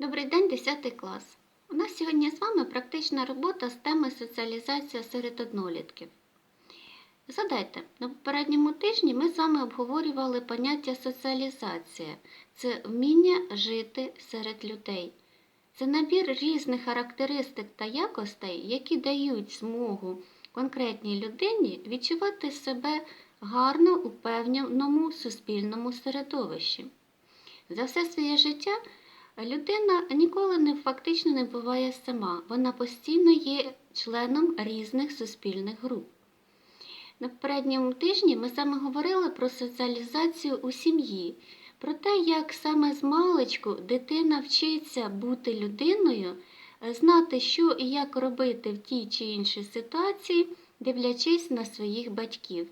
Добрий день, 10 клас. У нас сьогодні з вами практична робота з теми соціалізація серед однолітків. Згадайте, на попередньому тижні ми з вами обговорювали поняття соціалізація це вміння жити серед людей. Це набір різних характеристик та якостей, які дають змогу конкретній людині відчувати себе гарно у певному суспільному середовищі. За все своє життя людина ніколи не фактично не буває сама. Вона постійно є членом різних суспільних груп. На попередньому тижні ми саме говорили про соціалізацію у сім'ї, про те, як саме з маличку дитина вчиться бути людиною, знати, що і як робити в тій чи іншій ситуації, дивлячись на своїх батьків.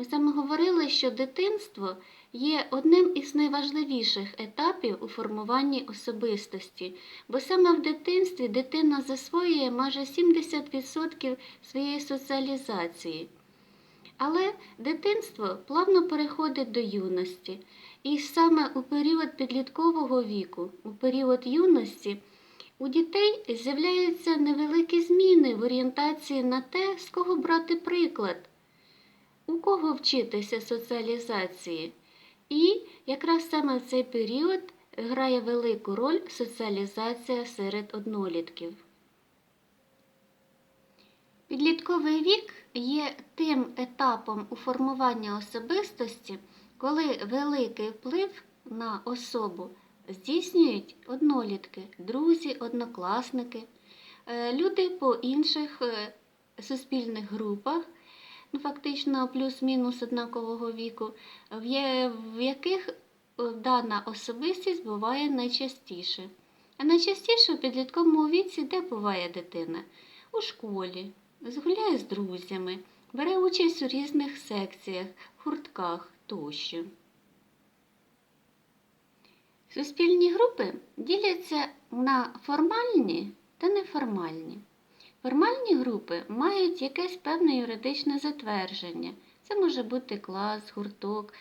Ми саме говорили, що дитинство є одним із найважливіших етапів у формуванні особистості, бо саме в дитинстві дитина засвоює майже 70% своєї соціалізації. Але дитинство плавно переходить до юності, і саме у період підліткового віку, у період юності, у дітей з'являються невеликі зміни в орієнтації на те, з кого брати приклад, у кого вчитися соціалізації. І якраз саме в цей період грає велику роль соціалізація серед однолітків. Підлітковий вік є тим етапом у формуванні особистості, коли великий вплив на особу здійснюють однолітки, друзі, однокласники, е, люди по інших е, суспільних групах, ну, фактично плюс-мінус однакового віку, в яких е, дана особистість буває найчастіше. А найчастіше у підлітковому віці де буває дитина? У школі, згуляє з друзями, бере участь у різних секціях, гуртках тощо. Суспільні групи діляться на формальні та неформальні. Формальні групи мають якесь певне юридичне затвердження. Це може бути клас, гурток,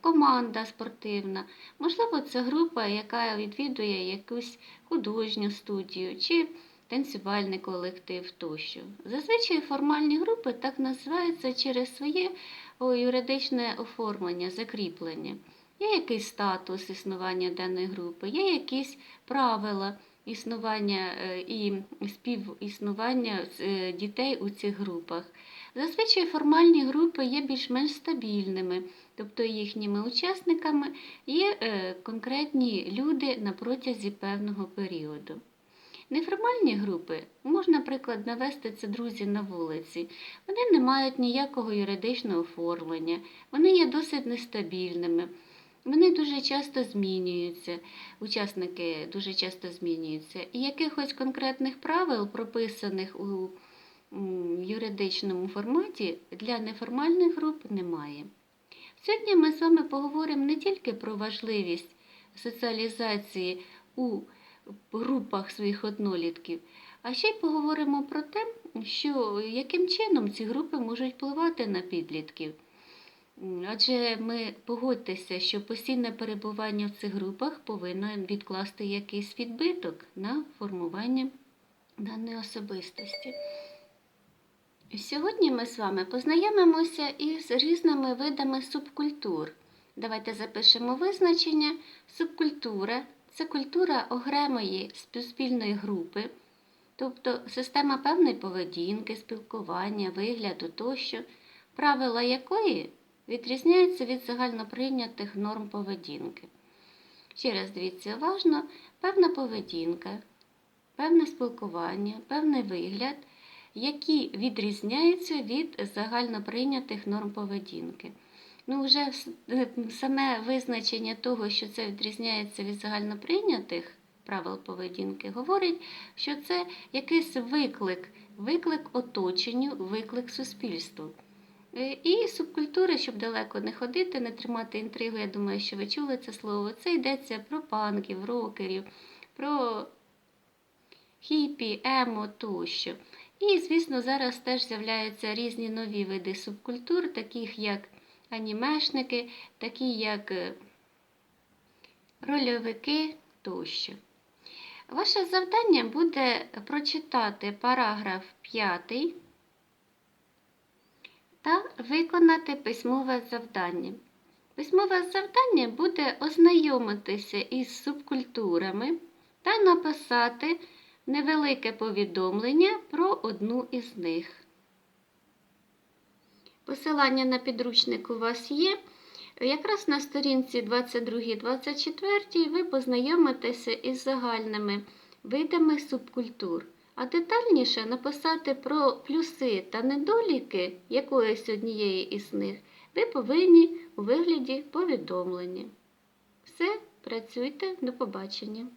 команда спортивна. Можливо, це група, яка відвідує якусь художню студію чи танцювальний колектив тощо. Зазвичай формальні групи так називаються через своє юридичне оформлення, закріплення. Є якийсь статус існування даної групи, є якісь правила існування е, і співіснування е, дітей у цих групах. Зазвичай формальні групи є більш-менш стабільними, тобто їхніми учасниками є е, конкретні люди на протязі певного періоду. Неформальні групи, можна, наприклад, навести це друзі на вулиці, вони не мають ніякого юридичного оформлення, вони є досить нестабільними. Вони дуже часто змінюються, учасники дуже часто змінюються. І якихось конкретних правил, прописаних у юридичному форматі, для неформальних груп немає. Сьогодні ми з вами поговоримо не тільки про важливість соціалізації у групах своїх однолітків, а ще й поговоримо про те, що яким чином ці групи можуть впливати на підлітків. Адже ми погодьтеся, що постійне перебування в цих групах повинно відкласти якийсь відбиток на формування даної особистості. Сьогодні ми з вами познайомимося із різними видами субкультур. Давайте запишемо визначення. Субкультура це культура окремої суспільної групи, тобто система певної поведінки, спілкування, вигляду тощо, правила якої відрізняються від загальноприйнятих норм поведінки. Ще раз дивіться уважно, певна поведінка, певне спілкування, певний вигляд, які відрізняються від загальноприйнятих норм поведінки. Ну, вже саме визначення того, що це відрізняється від загальноприйнятих правил поведінки, говорить, що це якийсь виклик, виклик оточенню, виклик суспільству. Е, і субкультури, щоб далеко не ходити, не тримати інтригу, я думаю, що ви чули це слово. Це йдеться про панків, рокерів, про хіпі, емо тощо. І, звісно, зараз теж з'являються різні нові види субкультур, таких як анімешники, такі як е, рольовики тощо. Ваше завдання буде прочитати параграф 5 та виконати письмове завдання. Письмове завдання буде ознайомитися із субкультурами та написати невелике повідомлення про одну із них. Посилання на підручник у вас є. Якраз на сторінці 22-24 ви познайомитеся із загальними видами субкультур, а детальніше написати про плюси та недоліки якоїсь однієї із них ви повинні у вигляді повідомлення. Все, працюйте, до побачення.